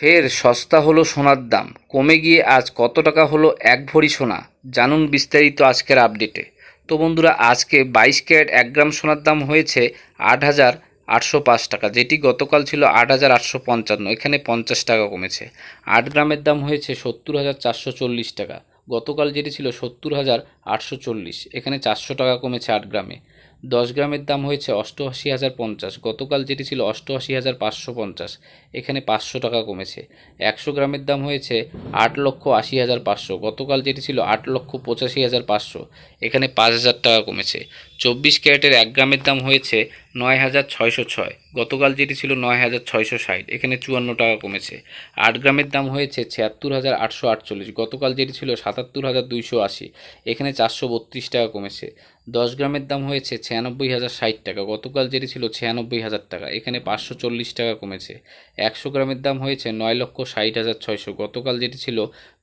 ফের সস্তা হলো সোনার দাম। কমে গিয়ে আজ কত টাকা হলো এক ভরি সোনা? জানুন বিস্তারিত আজকের আপডেটে। তো বন্ধুরা, আজকে বাইশ ক্যারেট এক গ্রাম সোনার দাম হয়েছে আট হাজার আটশো পাঁচ টাকা, যেটি গতকাল ছিল আট হাজার আটশো পঞ্চান্ন, এখানে পঞ্চাশ টাকা কমেছে। আট গ্রামের দাম হয়েছে সত্তর হাজার চারশো চল্লিশ টাকা, গতকাল যেটি ছিল সত্তর হাজার আটশো চল্লিশ, এখানে চারশো টাকা কমেছে আট গ্রামে। দশ গ্রামের দাম হয়েছে অষ্টআশি হাজার পঞ্চাশ। গতকাল যেটি ছিল অষ্টআশি হাজার পাঁচশো পঞ্চাশ, এখানে পাঁচশো টাকা কমেছে। একশো গ্রামের দাম হয়েছে আট লক্ষ আশি হাজার পাঁচশো। গতকাল যেটি ছিল আট লক্ষ পঁচাশি হাজার পাঁচশো, এখানে পাঁচ হাজার টাকা কমেছে। চব্বিশ ক্যারেটের এক গ্রামের দাম হয়েছে নয় হাজার ছয়শো ছয়। গতকাল যেটি ছিল নয় হাজার ছয়শো ষাট, এখানে চুয়ান্ন টাকা কমেছে। আট গ্রামের দাম হয়েছে ছিয়াত্তর হাজার আটশো আটচল্লিশ, গতকাল যেটি ছিল সাতাত্তর হাজার দুইশো আশি, এখানে চারশো বত্রিশ টাকা কমেছে। দশ গ্রামের দাম হয়েছে ছিয়ানব্বই হাজার ষাট টাকা, গতকাল যেটি ছিল ছিয়ানব্বই হাজার টাকা, এখানে পাঁচশো চল্লিশ টাকা কমেছে। একশো গ্রামের দাম হয়েছে নয় লক্ষ ষাট হাজার ছয়শো, গতকাল যেটি ছিল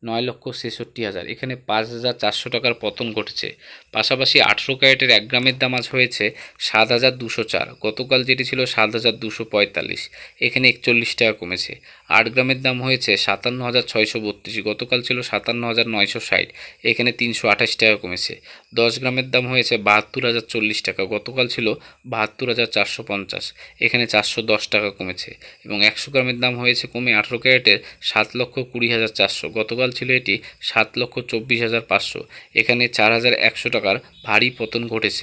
নয় লক্ষ ছেষট্টি হাজার, এখানে পাঁচ হাজার চারশো টাকার পতন ঘটেছে। পাশাপাশি আটশো ক্যারেটের এক গ্রামের দাম আজ হয়েছে সাত হাজার দুশো চার, গতকাল যেটি ছিল সাত হাজার হাজার দুশো পঁয়তাল্লিশ। এখানে একচল্লিশ টাকা কমেছে। আট গ্রামের দাম হয়েছে সাতান্ন হাজার ছয়শো বত্রিশ। গতকাল ছিল সাতান্ন হাজার নয়শো ষাট। এখানে তিনশো আঠাশ টাকা কমেছে। দশ গ্রামের দাম হয়েছে বাহাত্তর হাজার চল্লিশ টাকা। গতকাল ছিল বাহাত্তর হাজার চারশো পঞ্চাশ। এখানে চারশো দশ টাকা কমেছে এবং একশো গ্রামের দাম হয়েছে কমে আঠেরো ক্যারেটের সাত লক্ষ কুড়ি হাজার চারশো। গতকাল ছিল এটি সাত লক্ষ চব্বিশ হাজার পাঁচশো। এখানে চার হাজার একশো টাকার ভারী পতন ঘটেছে।